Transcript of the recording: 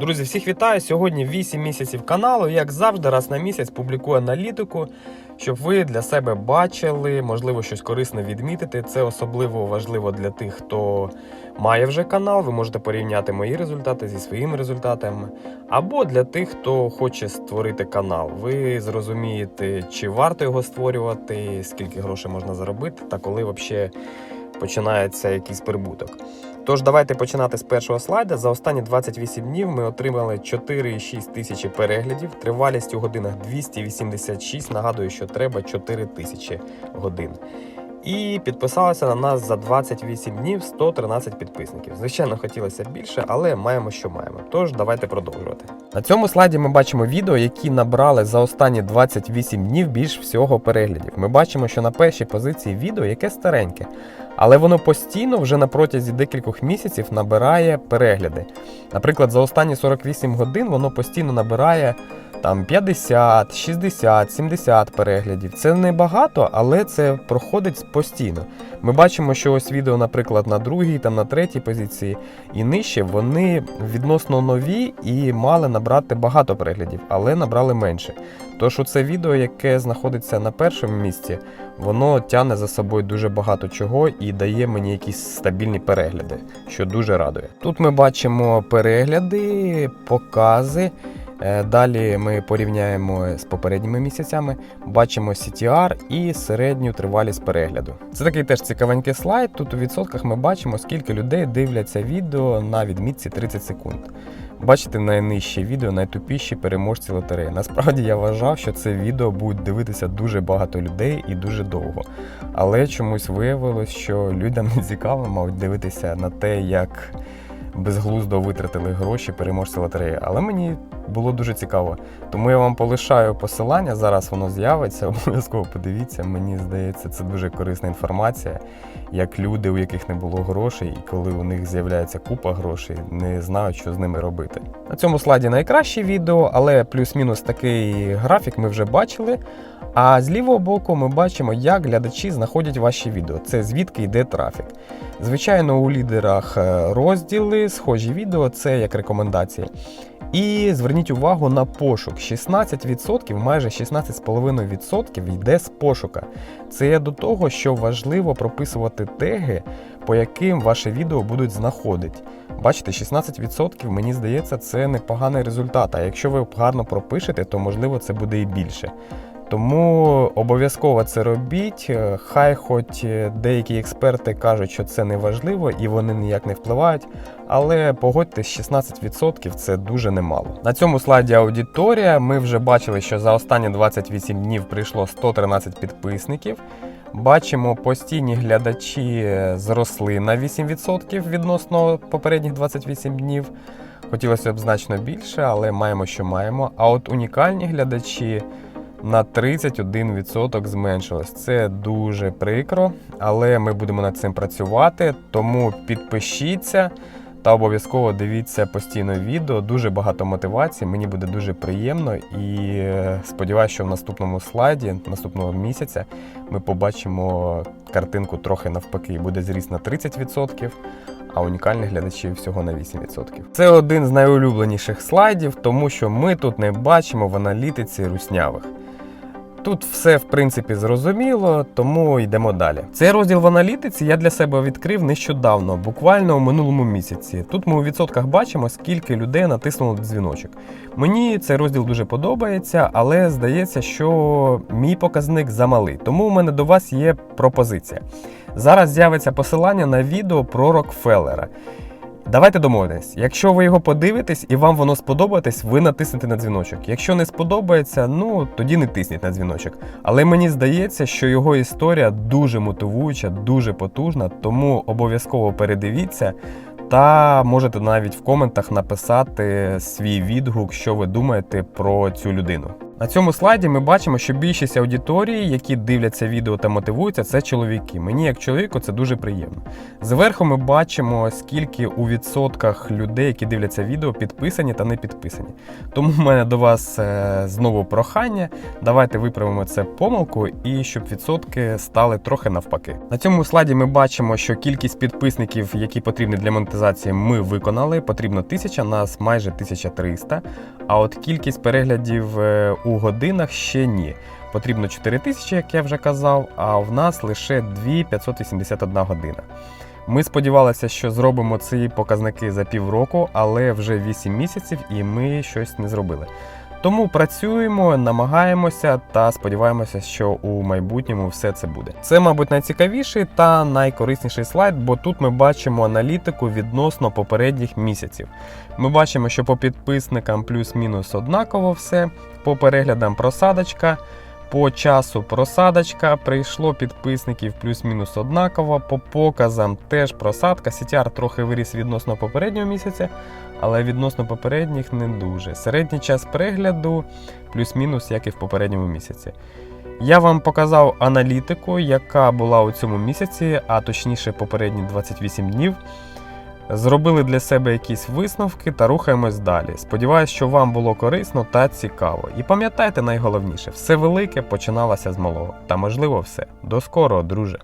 Друзі, всіх вітаю! Сьогодні 8 місяців каналу. Як завжди, раз на місяць публікую аналітику, щоб ви для себе бачили, можливо, щось корисне відмітити. Це особливо важливо для тих, хто має вже канал. Ви можете порівняти мої результати зі своїми результатами. Або для тих, хто хоче створити канал. Ви зрозумієте, чи варто його створювати, скільки грошей можна заробити, та коли взагалі починається якийсь прибуток. Тож давайте починати з першого слайда. За останні 28 днів ми отримали 4,6 тисячі переглядів. Тривалість у годинах 286. Нагадую, що треба 4 тисячі годин. І підписалося на нас за 28 днів 113 підписників. Звичайно, хотілося більше, але маємо, що маємо. Тож давайте продовжувати. На цьому слайді ми бачимо відео, які набрали за останні 28 днів більш всього переглядів. Ми бачимо, що на першій позиції відео яке стареньке, але воно постійно вже на протязі декількох місяців набирає перегляди. Наприклад, за останні 48 годин воно постійно набирає там 50, 60, 70 переглядів. Це не багато, але це проходить постійно. Ми бачимо, що ось відео, наприклад, на другій, там на третій позиції і нижче, вони відносно нові і мали набрати багато переглядів, але набрали менше. Тож це відео, яке знаходиться на першому місці, воно тягне за собою дуже багато чого і дає мені якісь стабільні перегляди, що дуже радує. Тут ми бачимо перегляди, покази. Е, Далі ми порівняємо з попередніми місяцями, бачимо CTR і середню тривалість перегляду. Це такий теж цікавенький слайд. Тут у відсотках ми бачимо, скільки людей дивляться відео на відмітці 30 секунд. Бачите найнижче відео, найтупіші переможці лотереї. Насправді я вважав, що це відео будуть дивитися дуже багато людей і дуже довго. Але чомусь виявилось, що людям не цікаво, мабуть, дивитися на те, як безглуздо витратили гроші переможці лотереї. Але мені було дуже цікаво. Тому я вам полишаю посилання. Зараз воно з'явиться. Обов'язково подивіться. Мені здається, це дуже корисна інформація. Як люди, у яких не було грошей, і коли у них з'являється купа грошей, не знають, що з ними робити. На цьому слайді найкраще відео, але плюс-мінус такий графік ми вже бачили. А з лівого боку ми бачимо, як глядачі знаходять ваші відео. Це звідки йде трафік. Звичайно, у лідерах е, схожі відео, це як рекомендації. І зверніть увагу на пошук. 16%, майже 16,5% йде з пошука. Це до того, що важливо прописувати теги, по яким ваше відео будуть знаходити. Бачите, 16% мені здається, це непоганий результат. А якщо ви гарно пропишете, то можливо це буде і більше. Тому обов'язково це робіть. Е, Хай хоч е, деякі експерти кажуть, що це не важливо і вони ніяк не впливають. Але погодьтесь, 16% це дуже немало. На цьому слайді аудиторія. Ми вже бачили, що за останні 28 днів прийшло 113 підписників. Бачимо, постійні глядачі зросли на 8% відносно попередніх 28 днів. Хотілося б значно більше, але маємо, що маємо. А от унікальні глядачі на 31% зменшилось. Це дуже прикро, але ми будемо над цим працювати. Тому підпишіться та обов'язково дивіться постійно відео. Дуже багато мотивації. Мені буде дуже приємно і е, сподіваюся, що в наступному слайді, наступного місяця, ми побачимо картинку трохи навпаки. Буде зріст на 30%. А унікальних глядачів всього на 8%. Це один з найулюбленіших слайдів, тому що ми тут не бачимо в аналітиці руснявих. Тут все в принципі зрозуміло, тому йдемо далі. Цей розділ в аналітиці я для себе відкрив нещодавно, буквально у минулому місяці. Тут ми у відсотках бачимо, скільки людей натиснуло дзвіночок. Мені цей розділ дуже подобається, але здається, що мій показник замалий. Тому у мене до вас є пропозиція. Зараз з'явиться посилання на відео про Рокфеллера. Давайте домовитись. Якщо ви його подивитесь і вам воно сподобається, ви натиснете на дзвіночок. Якщо не сподобається, ну тоді не тисніть на дзвіночок. Але мені здається, що його історія дуже мотивуюча, дуже потужна, тому обов'язково передивіться. Та можете навіть в коментах написати свій відгук, що ви думаєте про цю людину. На цьому слайді ми бачимо, що більшість аудиторії, які дивляться відео та мотивуються, це чоловіки. Мені як чоловіку це дуже приємно. Зверху ми бачимо, скільки у відсотках людей, які дивляться відео, підписані та не підписані. Тому в мене до вас е, знову прохання. Давайте виправимо це помилку і щоб відсотки стали трохи навпаки. На цьому слайді ми бачимо, що кількість підписників, які потрібні для монетизації, ми виконали. Потрібно 1000, нас майже 1300. А от кількість переглядів е, у годинах ще ні. Потрібно 4 тисячі, як я вже казав, а в нас лише 2581 година. Ми сподівалися, що зробимо ці показники за півроку, але вже 8 місяців і ми щось не зробили. Тому працюємо, намагаємося та сподіваємося, що у майбутньому все це буде. Це, мабуть, найцікавіший та найкорисніший слайд, бо тут ми бачимо аналітику відносно попередніх місяців. Ми бачимо, що по підписникам плюс-мінус однаково все, по переглядам просадочка. По часу просадочка прийшло підписників плюс-мінус однаково. По показам теж просадка. CTR трохи виріс відносно попереднього місяця, але відносно попередніх не дуже. Середній час перегляду плюс-мінус, як і в попередньому місяці. Я вам показав аналітику, яка була у цьому місяці, а точніше попередні 28 днів. Зробили для себе якісь висновки та рухаємось далі. Сподіваюсь, що вам було корисно та цікаво. І пам'ятайте найголовніше, все велике починалося з малого. Та можливо все. До скорого, друже!